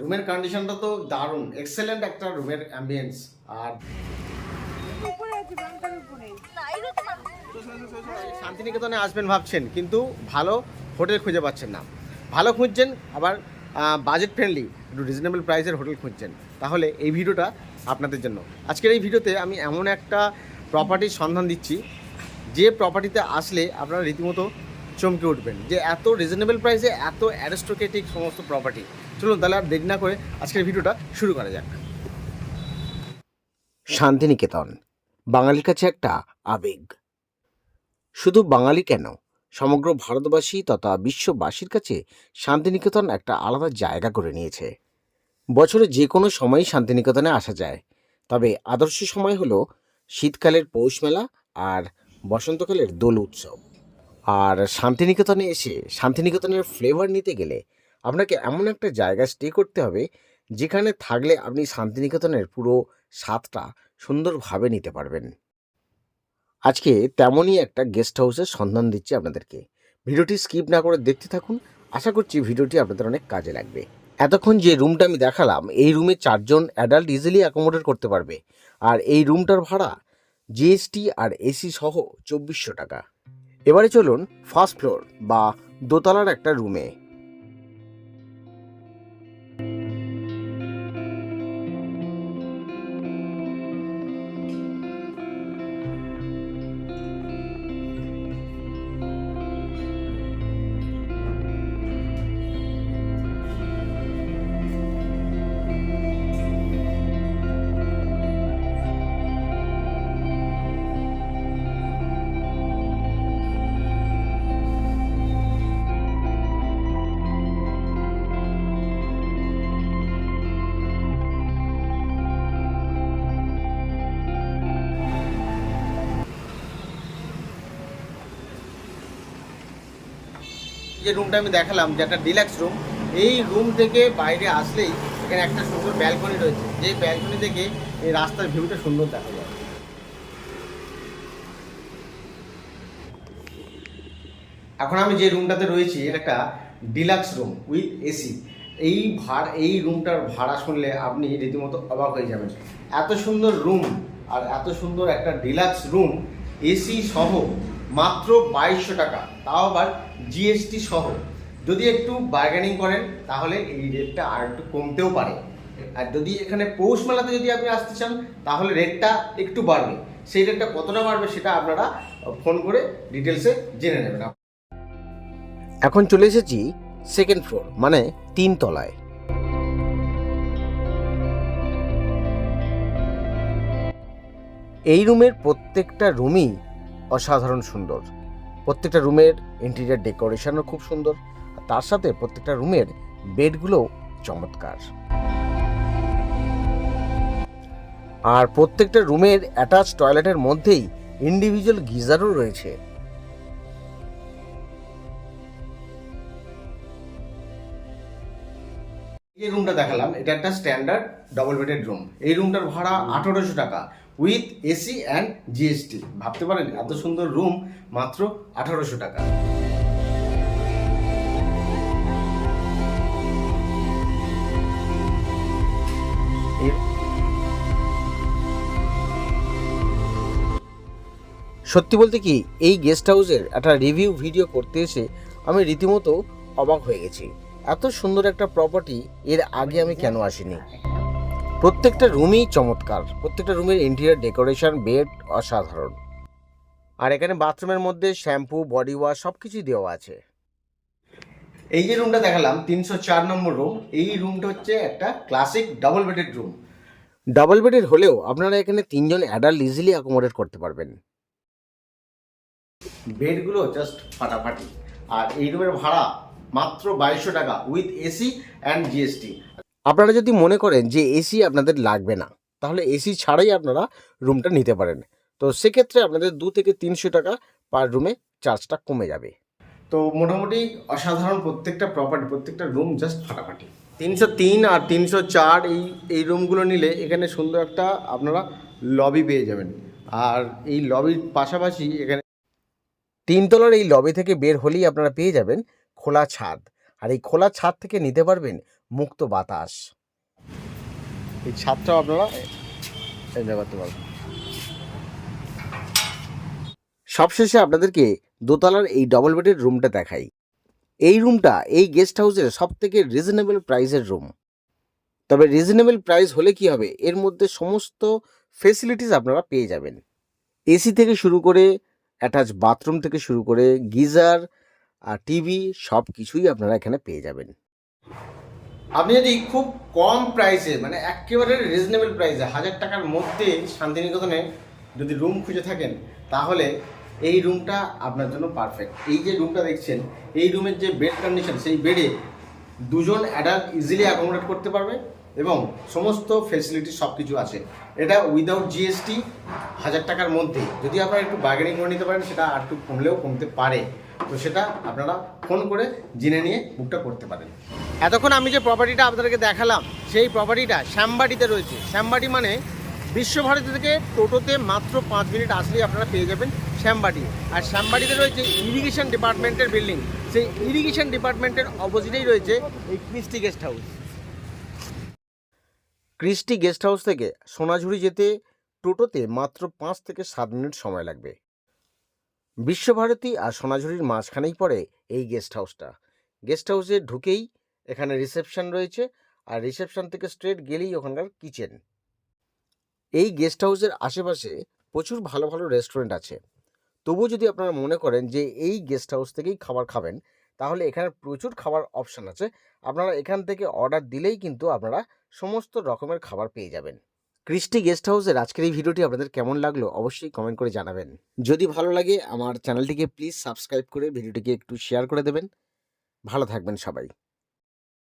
রুমের কন্ডিশনটা তো দারুণ। এক্সেলেন্ট একটা রুমের অ্যাম্বিয়েন্স আর শান্তিনিকেতনে আসবেন ভাবছেন কিন্তু ভালো হোটেল খুঁজে পাচ্ছেন না। ভালো খুঁজছেন আবার বাজেট ফ্রেন্ডলি একটু রিজনেবল প্রাইসের হোটেল খুঁজছেন। তাহলে এই ভিডিওটা আপনাদের জন্য। আজকের এই ভিডিওতে আমি এমন একটা প্রপার্টির সন্ধান দিচ্ছি। যে প্রপার্টিতে আসলে আপনারা রীতিমতো চমকে উঠবেন। যে এত রিজনেবল প্রাইসে এত অ্যারিস্টোক্রেটিক সমস্ত প্রপার্টি চলুন তাহলে আর দেরি না করে আজকের ভিডিওটা শুরু করা যাক। শান্তিনিকেতন, বাঙালির কাছে একটা আবেগ। শুধু বাঙালি কেন? সমগ্র ভারতবাসী তথা বিশ্ববাসীর কাছে শান্তিনিকেতন একটা আলাদা জায়গা করে নিয়েছে। বছরে যে কোনো সময়ই শান্তিনিকেতনে আসা যায়। তবে আদর্শ সময় হলো শীতকালের পৌষ মেলা আর বসন্তকালের দোল উৎসব। আর শান্তিনিকেতনে এসে শান্তিনিকেতনের ফ্লেভার নিতে গেলে আপনাকে এমন একটা জায়গায় স্টে করতে হবে, যেখানে থাকলে আপনি শান্তিনিকেতনের পুরো স্বাদটা সুন্দরভাবে নিতে পারবেন। আজকে তেমনই একটা গেস্ট হাউসের সন্ধান দিচ্ছি আপনাদেরকে। ভিডিওটি স্কিপ না করে দেখতে থাকুন। আশা করছি ভিডিওটি আপনাদের অনেক কাজে লাগবে। এতক্ষণ যে রুমটা আমি দেখালাম, এই রুমে চারজন অ্যাডাল্ট ইজিলি অ্যাকোমোডেট করতে পারবে। আর এই রুমটার ভাড়া জিএসটি আর এসি সহ চব্বিশশো টাকা। এবারে চলুন ফার্স্ট ফ্লোর বা দোতলার একটা রুমে যে রুমটা আমি দেখালাম, যে একটা ডিলাক্স রুম এই রুম থেকে বাইরে আসলেই এখানে একটা সুন্দর ব্যালকনি রয়েছে। যে ব্যালকনি থেকে এই রাস্তার ভিউটা সুন্দর দেখা যায়। এখন আমি যে রুমটাতে রয়েছি, এটা একটা ডিলাক্স রুম উইথ এসি এই ভাড়া এই রুমটার ভাড়া শুনলে আপনি রীতিমতো অবাক হয়ে যাবেন। এত সুন্দর রুম আর এত সুন্দর একটা ডিলাক্স রুম এসি সহ মাত্র বাইশশো টাকা। তাও আবার জিএসটি সহ। যদি একটু বার্গেনিং করেন, তাহলে এই রেটটা আর একটু কমতেও পারে। আর যদি এখানে পৌষ মেলাতে যদি আপনি আসতে চান, তাহলে রেটটা একটু বাড়বে। সেই রেটটা কতটা বাড়বে সেটা আপনারা ফোন করে ডিটেলসে জেনে নেবেন। এখন চলে এসেছি সেকেন্ড ফ্লোর মানে তিন তলায়। এই রুমের প্রত্যেকটা রুমই অসাধারণ সুন্দর। প্রত্যেকটা রুমের ইন্টেরিয়ার ডেকোরেশনও খুব সুন্দর তার সাথে প্রত্যেকটা রুমের বেডগুলো চমৎকার। আর প্রত্যেকটা রুমের অ্যাটাচ টয়লেটের মধ্যেই ইন্ডিভিজুয়াল গিজারও রয়েছে। এই রুমটা দেখালাম, এটা একটা স্ট্যান্ডার্ড ডবল বেডেড রুম এই রুমটার ভাড়া আঠারোশো টাকা। With AC and GST. ভাবতে পারেন, এত সুন্দর রুম মাত্র আঠারোশো টাকা। সত্যি বলতে কি, এই গেস্ট হাউসের একটা রিভিউ ভিডিও করতে এসে আমি রীতিমতো অবাক হয়ে গেছি। এত সুন্দর একটা প্রপার্টি এর আগে আমি কেন আসিনি? প্রত্যেকটা রুমই চমৎকার প্রত্যেকটা রুমের ইন্টেরিয়ার ডেকোরেশন বেড অসাধারণ। আর এখানে বাথরুমের মধ্যে শ্যাম্পু বডি ওয়াশ সব কিছুই দেওয়া আছে। এই যে রুমটা দেখালাম তিনশো চার নম্বর রুম এই রুমটা হচ্ছে একটা classic double bedded room double বেডের হলেও আপনারা এখানে তিনজন অ্যাডাল্ট ইজিলি অ্যাকোমোডেট করতে পারবেন। বেডগুলো জাস্ট ফাটাফাটি। আর এই রুমের ভাড়া মাত্র বাইশশো টাকা উইথ এসি অ্যান্ড জিএসটি আপনারা যদি মনে করেন যে এসি আপনাদের লাগবে না তাহলে এসি ছাড়াই আপনারা রুমটা নিতে পারেন। তো সেক্ষেত্রে আপনাদের দু থেকে তিনশো টাকা পার রুমে চার্জটা কমে যাবে। তো মোটামুটি অসাধারণ প্রত্যেকটা প্রপার্টি প্রত্যেকটা রুম জাস্ট ফাটাফাটি। তিনশো তিন আর তিনশো চার এই এই রুমগুলো নিলে এখানে সুন্দর একটা আপনারা লবি পেয়ে যাবেন। আর এই লবির পাশাপাশি এখানে তিনতলার এই লবি থেকে বের হলেই আপনারা পেয়ে যাবেন খোলা ছাদ। আর এই খোলা ছাদ থেকে নিতে পারবেন মুক্ত বাতাস। এই ছাদটাও আপনারা এনজয় করতে পারবেন সবশেষে আপনাদেরকে দোতলার এই ডবল বেডের রুমটা দেখাই। এই রুমটা এই গেস্ট হাউসের সব থেকে রিজনেবল প্রাইসের রুম তবে রিজনেবল প্রাইস হলে কি হবে? এর মধ্যে সমস্ত ফেসিলিটিস আপনারা পেয়ে যাবেন। এসি থেকে শুরু করে অ্যাটাচ বাথরুম থেকে শুরু করে গিজার আর টিভি সব কিছুই আপনারা এখানে পেয়ে যাবেন। আপনি যদি খুব কম প্রাইসে মানে একেবারে রিজনেবল প্রাইসে হাজার টাকার মধ্যে শান্তিনিকেতনে যদি রুম খুঁজে থাকেন, তাহলে এই রুমটা আপনার জন্য পারফেক্ট এই যে রুমটা দেখছেন, এই রুমের যে বেড কন্ডিশন সেই বেডে দুজন অ্যাডাল্ট ইজিলি অ্যাকোমোডেট করতে পারবে এবং সমস্ত ফেসিলিটি সব কিছু আছে। এটা উইদাউট জিএসটি হাজার টাকার মধ্যে। যদি আপনারা একটু বার্গেনিং করে নিতে পারেন, সেটা আর একটু কমলেও কমতে পারে। তো সেটা আপনারা ফোন করে জেনে নিয়ে বুকটা করতে পারেন। এতক্ষণ আমি যে প্রপার্টিটা আপনাদেরকে দেখালাম, সেই প্রপার্টিটা শ্যামবাটিতে রয়েছে। শ্যামবাটি মানে বিশ্বভারতী থেকে টোটোতে মাত্র পাঁচ মিনিট আসলেই আপনারা পেয়ে যাবেন শ্যামবাটি আর শ্যামবাটিতে রয়েছে ইরিগেশন ডিপার্টমেন্টের বিল্ডিং সেই ইরিগেশন ডিপার্টমেন্টের অপোজিটেই রয়েছে এই Christie guest house Christie guest house থেকে সোনাঝুরি যেতে টোটোতে মাত্র পাঁচ থেকে সাত মিনিট সময় লাগবে। বিশ্বভারতী আর সোনাঝুরির মাঝখানেই পড়ে এই গেস্ট হাউসটা। গেস্ট হাউসে ঢুকেই এখানে রিসেপশন রয়েছে আর রিসেপশন থেকে স্ট্রেট গেলেই ওখানকার কিচেন। এই গেস্ট হাউসের আশেপাশে প্রচুর ভালো ভালো রেস্টুরেন্ট আছে। তবুও যদি আপনারা মনে করেন যে এই গেস্ট হাউস থেকেই খাবার খাবেন, তাহলে এখানে প্রচুর খাবার অপশান আছে। আপনারা এখান থেকে অর্ডার দিলেই কিন্তু আপনারা সমস্ত রকমের খাবার পেয়ে যাবেন। ক্রিস্টি গেস্ট হাউসের আজকের এই ভিডিওটি আপনাদের কেমন লাগল অবশ্যই কমেন্ট করে জানাবেন। যদি ভালো লাগে, আমার চ্যানেলটিকে প্লিজ সাবস্ক্রাইব করে ভিডিওটিকে একটু শেয়ার করে দেবেন। ভালো থাকবেন সবাই।